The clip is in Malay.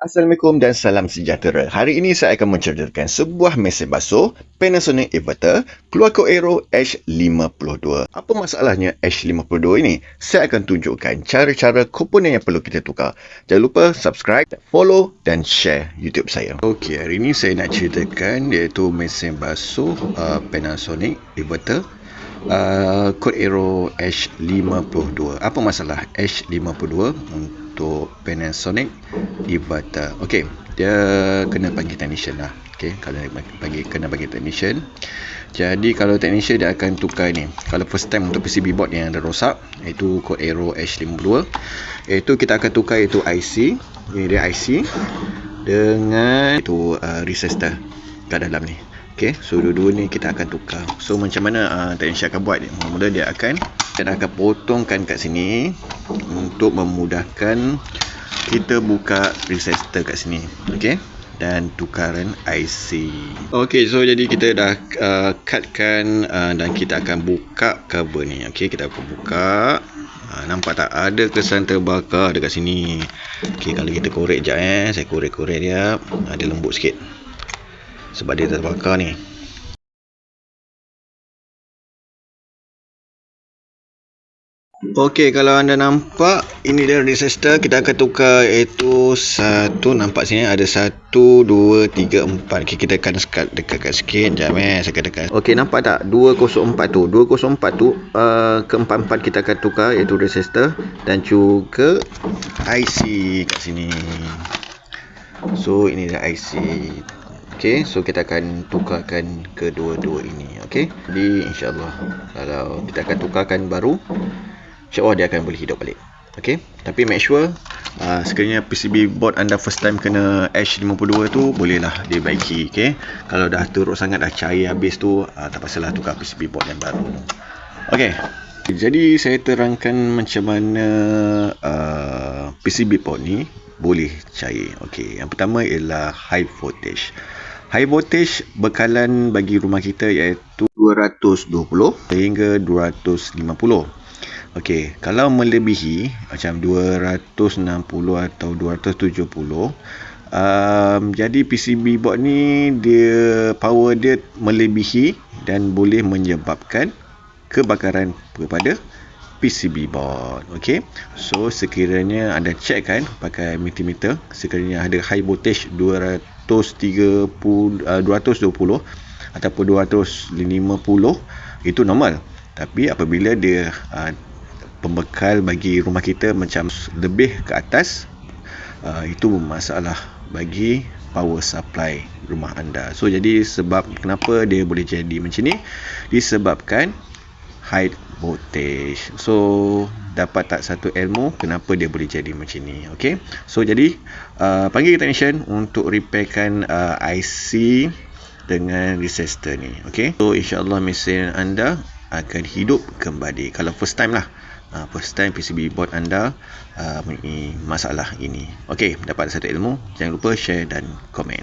Assalamualaikum dan salam sejahtera. Hari ini saya akan menceritakan sebuah mesin basuh Panasonic Inverter Keluarco Aero H52. Apa masalahnya H52 ini? Saya akan tunjukkan cara-cara komponen yang perlu kita tukar. Jangan lupa subscribe, follow dan share YouTube saya. Okey, hari ini saya nak ceritakan iaitu mesin basuh uh, Panasonic Inverter uh, Code Aero H52. Apa masalah H52 untuk Panasonic Inverter? Okey, dia kena panggil technician lah. Okey, kalau panggil kena panggil technician. Jadi kalau technician dia akan tukar ni. Kalau first time untuk PCB board yang dah rosak, iaitu Code Aero H52, iaitu kita akan tukar iaitu IC. Ini dia IC dengan itu uh, resistor kat dalam ni. Okey, so dua-dua ni kita akan tukar. So macam mana uh, technician akan buat? Mula-mula dia akan dia akan potongkan kat sini untuk memudahkan kita buka resistor kat sini. Okey. Dan tukaran IC. Okey, so jadi kita dah uh, cutkan uh, dan kita akan buka kabel ni. Okey, kita akan buka. Ha, nampak tak ada kesan terbakar dekat sini. Okey, kalau kita korek jap eh. Saya korek-korek dia. Ada lembut sikit sebab dia terbakar ni. Okey kalau anda nampak ini dia resistor kita akan tukar iaitu satu. Nampak sini ada satu dua tiga empat. Okay, kita akan dekat dekat sikit. Jap eh saya dekat Okey nampak tak? 204 tu. 204 tu uh, keempat-empat kita akan tukar iaitu resistor dan juga IC kat sini. So ini dia IC Okey, so kita akan tukarkan kedua-dua ini. Okey. Jadi insya-Allah kalau kita akan tukarkan baru insya-Allah dia akan boleh hidup balik. Okey. Tapi make sure uh, sekiranya PCB board anda first time kena H52 tu bolehlah dibaiki, okey. Kalau dah teruk sangat dah cair habis tu uh, tak pasalah tukar PCB board yang baru. Okey. Jadi saya terangkan macam mana uh, PCB board ni boleh cair. Okey, yang pertama ialah high voltage. High voltage bekalan bagi rumah kita iaitu 220 hingga 250. Okey, kalau melebihi macam 260 atau 270 um, jadi PCB board ni dia power dia melebihi dan boleh menyebabkan kebakaran kepada PCB board. Okey. So sekiranya anda check kan pakai multimeter sekiranya ada high voltage 230 uh, 220 ataupun 250 itu normal. Tapi apabila dia uh, pembekal bagi rumah kita macam lebih ke atas uh, itu masalah bagi power supply rumah anda. So jadi sebab kenapa dia boleh jadi macam ni disebabkan high voltage. So dapat tak satu ilmu kenapa dia boleh jadi macam ni? Okey so jadi uh, panggil technician untuk repairkan uh, IC dengan resistor ni. Okey so insyaallah mesin anda akan hidup kembali. Kalau first time lah. Uh, first time PCB board anda uh, masalah ini. Okey dapat satu ilmu jangan lupa share dan komen